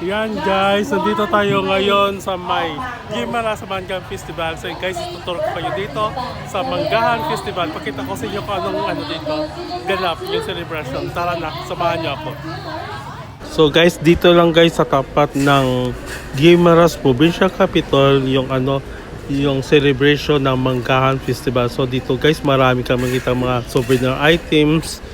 Yan guys, nandito tayo ngayon sa may Gimara sa Manggahan Festival. So guys, tuturo ko kayo dito sa Manggahan Festival. Pakita ko sa inyo kung anong ano dito, ganap yung celebration. Tara na, samahan niyo ako. So guys, dito lang guys sa tapat ng Guimaras Provincial Capital yung ano yung celebration ng Manggahan Festival. So dito guys, marami kang makita mga souvenir items,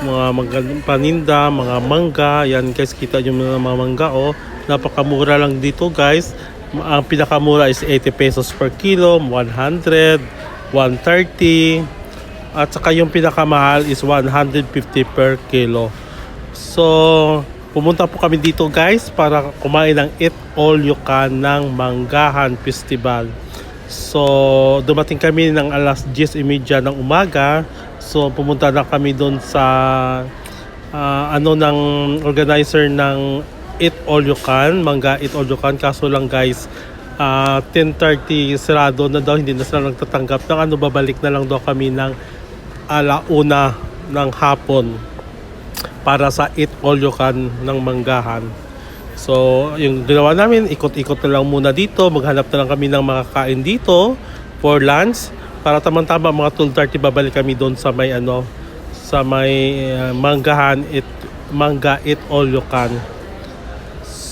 mga magandang paninda, mga mangga. Yan guys, kita mga mga mangga oh. Napakamura lang dito guys. Ang pinakamura is 80 pesos per kilo, 100, 130. At saka yung pinakamahal is 150 per kilo. So, pumunta po kami dito guys para kumain ng Eat All You Can ng Manggahan Festival. So, dumating kami ng alas 10.30 ng umaga. So, pumunta na kami doon sa ah, ano ng organizer ng Eat All You Can, Mangga Eat All You Can. Kaso lang guys, ah, 10.30 sarado na daw, hindi na sila nagtatanggap ng ano, babalik na lang daw kami ng alauna ng hapon para sa Eat All You Can ng Manggahan. So, yung ginawa namin, ikot-ikot na lang muna dito. Maghanap na lang kami ng makakain dito for lunch. Para tamang-tama mga 12.30 babalik kami doon sa may ano sa may uh, Manggahan Eat Mangga Eat All You Can.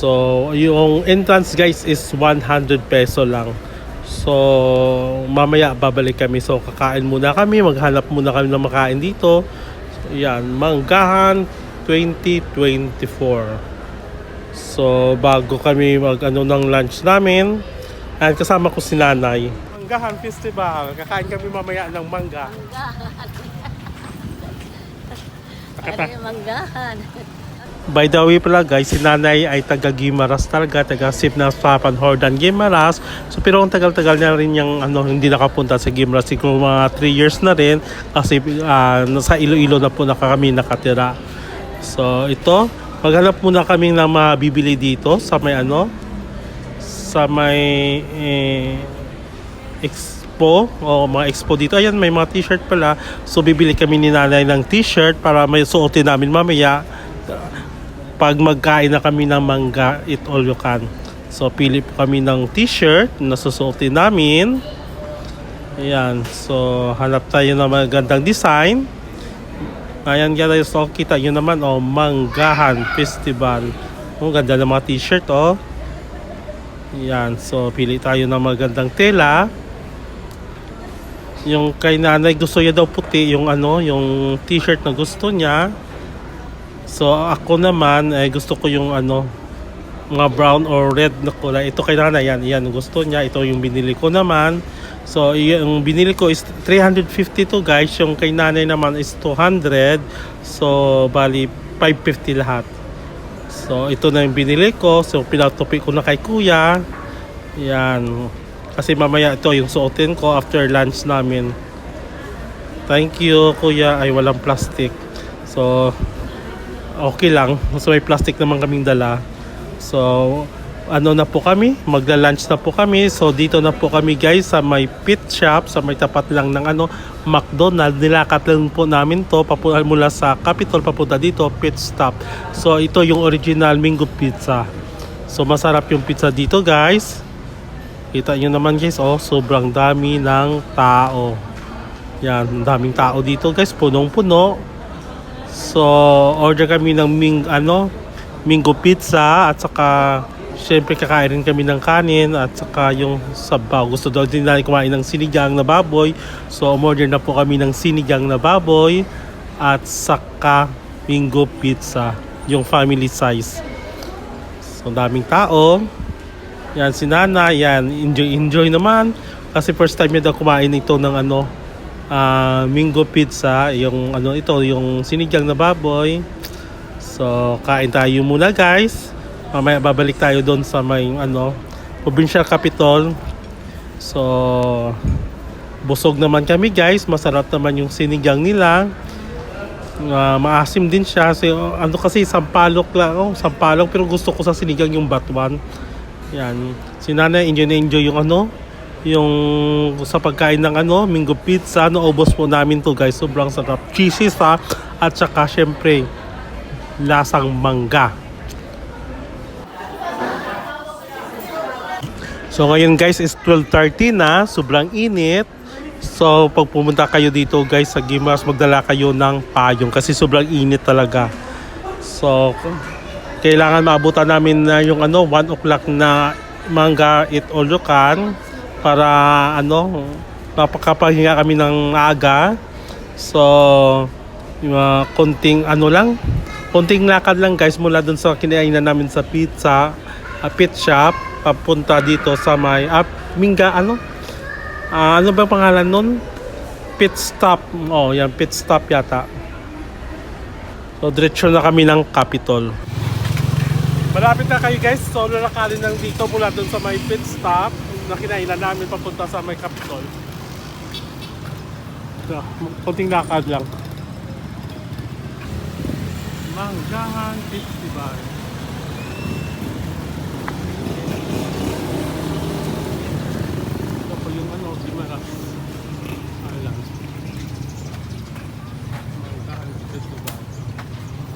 So, yung entrance guys is 100 peso lang. So, mamaya babalik kami. So, kakain muna kami. Maghanap muna kami ng makain dito. Yan, Manggahan 2024. So, bago kami mag ano ng lunch namin, and kasama ko si Nanay. Manggahan Festival. Kakain kami mamaya ng mangga. Ano yung manggahan? By the way pala guys, si Nanay ay taga Gimaras talaga, taga Sip na Papan Hordan Gimaras. So pero ang tagal-tagal na rin yung ano, hindi nakapunta sa Gimaras, siguro mga 3 years na rin kasi ah, nasa Iloilo na po na kami nakatira. So ito, maghanap muna kami ng mabibili dito sa may ano, sa may eh, expo o mga expo dito. Ayan, may mga t-shirt pala. So bibili kami ni nanay ng t-shirt para may suotin namin mamaya pag magkain na kami ng mangga, eat all you can. So, pili po kami ng t-shirt na susuotin namin. Ayan. So, hanap tayo ng magandang design. Ayan, guys. So, kita nyo naman, oh, Manggahan Festival. Oh, ganda ng mga t-shirt, oh. Ayan. So, pili tayo ng magandang tela. Yung kay nanay, gusto niya daw puti. Yung ano, yung t-shirt na gusto niya. So ako naman ay gusto ko yung ano mga brown or red na kulay. Ito kay nanay yan, yan gusto niya. Ito yung binili ko naman. So yung binili ko is 350 to guys. Yung kay nanay naman is 200. So bali 550 lahat. So ito na yung binili ko. So pinatupi ko na kay kuya. Yan. Kasi mamaya ito yung suotin ko after lunch namin. Thank you kuya. Ay walang plastic. So okay lang. So may plastic naman kaming dala. So ano na po kami, magla-lunch na po kami. So dito na po kami guys sa may pit shop, sa may tapat lang ng ano, McDonald. Nilakat lang po namin to papunta mula sa Capitol papunta dito, pit stop. So ito yung original Mingo Pizza. So masarap yung pizza dito guys. Kita nyo naman guys, oh, sobrang dami ng tao. Yan, daming tao dito guys, punong-puno. So, order kami ng ming, ano, Mingo Pizza at saka syempre kakain rin kami ng kanin at saka yung sabaw. Gusto daw din namin kumain ng sinigang na baboy. So, umorder na po kami ng sinigang na baboy at saka Mingo Pizza, yung family size. So, daming tao. Yan, si Nana, yan, enjoy, enjoy naman. Kasi first time niya daw kumain ito ng ano, ah Mingo Pizza, yung ano ito, yung sinigang na baboy. So, kain tayo muna guys. Mamaya babalik tayo doon sa may ano, provincial capital. So, busog naman kami guys. Masarap naman yung sinigang nila. Ah, maasim din siya. So, ano kasi, sampalok lang. Oh, sampalok. Pero gusto ko sa sinigang yung batuan. Yan. Si nanay, enjoy na enjoy yung ano, yung sa pagkain ng ano, Mingo Pizza. Ano, obos po namin to guys. Sobrang sarap. Cheesy sa at saka syempre, lasang mangga. So ngayon guys is 12.30 na, sobrang init. So pag pumunta kayo dito guys sa Gimas, magdala kayo ng payong kasi sobrang init talaga. So kailangan maabutan namin na yung ano 1 o'clock na manga it all you can para ano mapakapahinga kami ng aga. So yung mga konting ano lang, konting lakad lang guys mula dun sa kinainan namin sa pizza, uh, pit shop papunta dito sa may ah, Minga ano? Ah, ano ba pangalan nun? Pit stop. Oh, yan pit stop yata. So diretso na kami ng Capitol. Malapit na kayo guys. So lalakarin lang dito mula dun sa may pit stop na kinainan namin papunta sa may Capitol. So, konting lakad lang. Manggahan Festival. Ito po yung ano, Gimaras. Alam. Manggahan Festival.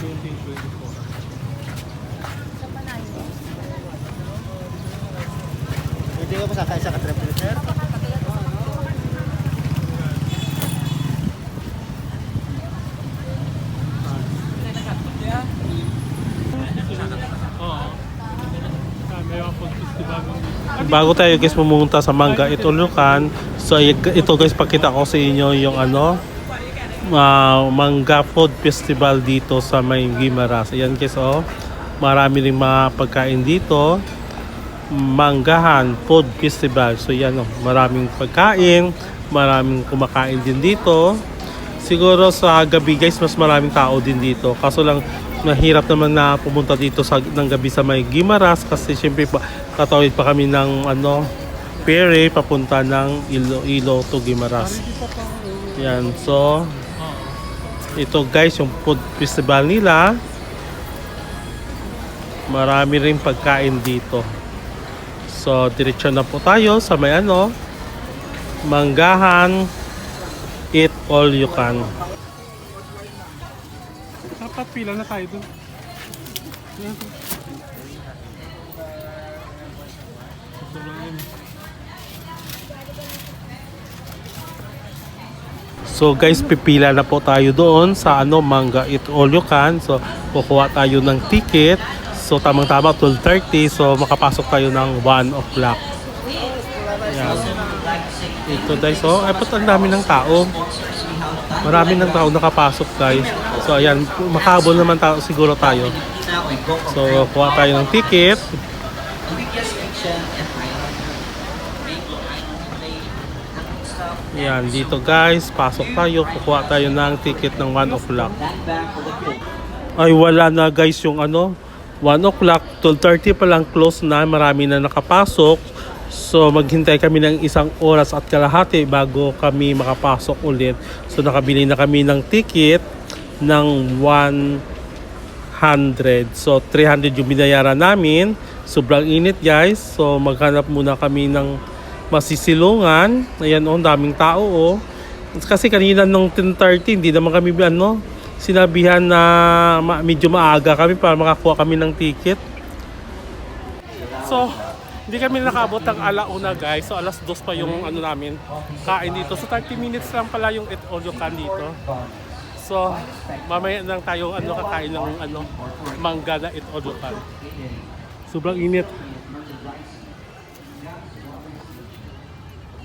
2024. Pwede ka masakay sa sir? Mga food festival. Bago tayo guys pumunta sa Mangga Itulukan, so ito guys pakita ko sa inyo yung ano ah, Mangga Food Festival dito sa may Gimaras. Ayan guys oh. Marami ring mga pagkain dito. Manggahan Food Festival. So yan oh, maraming pagkain, maraming kumakain din dito. Siguro sa gabi guys, mas maraming tao din dito. Kaso lang, mahirap naman na pumunta dito sa ng gabi sa may Gimaras kasi syempre pa, katawid pa kami ng ano, ferry papunta ng Iloilo to Gimaras. Yan, so ito guys yung food festival nila. Marami rin pagkain dito. So, diretso na po tayo sa may ano, Manggahan Eat All You Can. Dapat pila na tayo dun. So guys, pipila na po tayo doon sa ano, Manga Eat All You Can. So, kukuha tayo ng ticket. So, tamang-tama, 12.30. So, makapasok tayo ng 1 o'clock. Ayan. Ito guys, oh, ay, ba't ang dami ng tao? Marami ng tao nakapasok guys. So, ayan, makabol naman tao, siguro tayo. So, kuha tayo ng ticket. Yan, dito guys, pasok tayo, kukuha tayo ng ticket ng 1 o'clock. Ay, wala na guys yung ano, 1 o'clock, 12.30 pa lang close na, marami na nakapasok. So, maghintay kami ng isang oras at kalahati bago kami makapasok ulit. So, nakabili na kami ng ticket ng 100. So, 300 yung binayaran namin. Sobrang init guys. So, maghanap muna kami ng masisilungan. Ayan oh, daming tao oh. Kasi kanina nung 10.30, hindi naman kami ano, sinabihan na ma- medyo maaga kami para makakuha kami ng ticket. So, hindi kami nakabot ng alauna guys. So, alas dos pa yung ano namin kain dito. So, 30 minutes lang pala yung eat all you can dito. So, mamaya lang tayo ano kakain ng ano mangga na eat all you can. Sobrang init.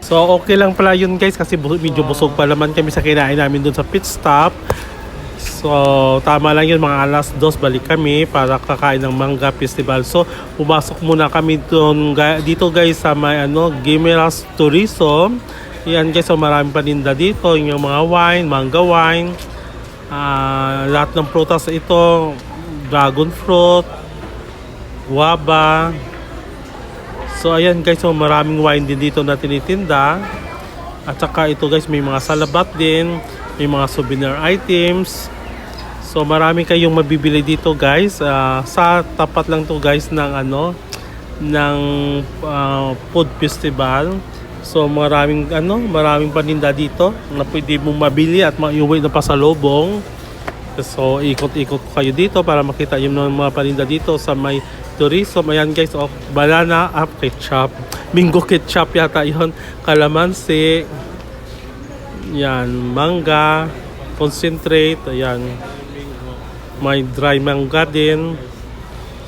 So okay lang pala yun guys kasi medyo busog pa naman kami sa kinain namin dun sa pit stop. So tama lang yun mga alas dos balik kami para kakain ng manga festival. So pumasok muna kami dun, dito guys sa may ano, Gimeras Tourism. Yan guys, so maraming paninda dito. Yung mga wine, manga wine. Ah, lahat ng prutas ito, dragon fruit, guava, So ayan guys, so maraming wine din dito na tinitinda. At saka ito guys, may mga salabat din, may mga souvenir items. So marami kayong mabibili dito guys. Ah, sa tapat lang to guys ng ano ng ah, food festival. So maraming ano, maraming paninda dito na pwede mong mabili at maiuwi na pasalubong. So ikot-ikot kayo dito para makita yung mga paninda dito sa may tourism. Ayan guys, oh, banana up ketchup. Bingo ketchup yata yon Kalamansi. Yan. Mangga. Concentrate. Ayan. May dry mangga din.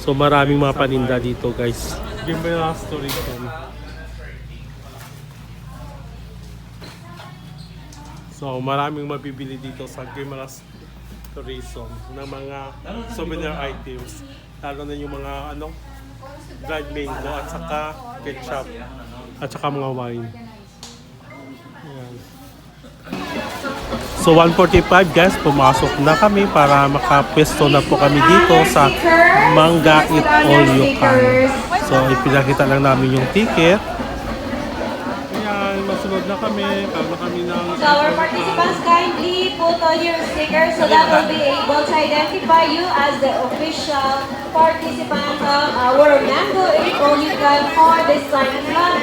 So maraming mga paninda dito guys. So maraming mabibili dito sa Gimela Tourism ng mga souvenir items. Lalo na yung mga ano, dried mango at saka ketchup at saka mga wine. So 145 guys, pumasok na kami para makapwesto na po kami dito sa Manga Eat All You Can. So ipinakita lang namin yung ticket. Ayan, masunod na kami. Na kami ng... So our participants kindly put on your sticker so that will be able to identify you as the official participant of our Mango 8 All You Can for this time slot.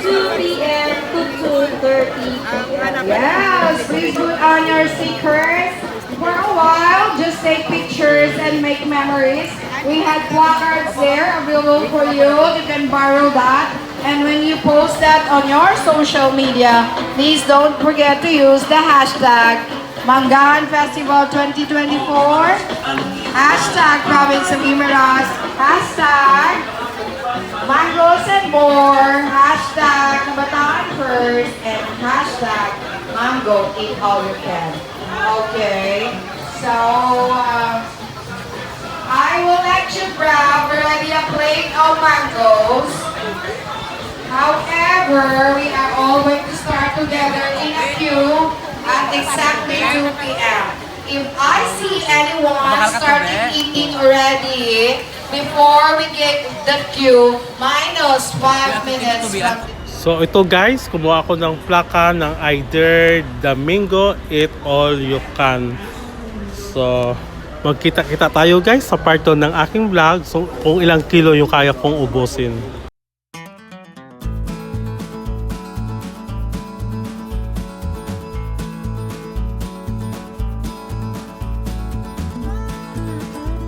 2 p.m. to 2.30 p.m. Yes, please put on your stickers. For a while, just take pictures and make memories. We had placards there available for you. You can borrow that. And when you post that on your social media, please don't forget to use the hashtag Mangahan Festival 2024, hashtag Province of Imeras, hashtag Mangoes and more, hashtag Kabataan First, and hashtag Mango Eat All You Can. Okay, so uh, I will let you grab already a plate of mangoes. However, we are all going to start together in a queue at exactly 2 p.m. If I see anyone starting eating already before we get the queue, minus 5 minutes from So ito guys, kumuha ako ng plaka ng either Domingo Eat All You Can. So magkita-kita tayo guys sa part 2 ng aking vlog so, kung ilang kilo yung kaya kong ubusin.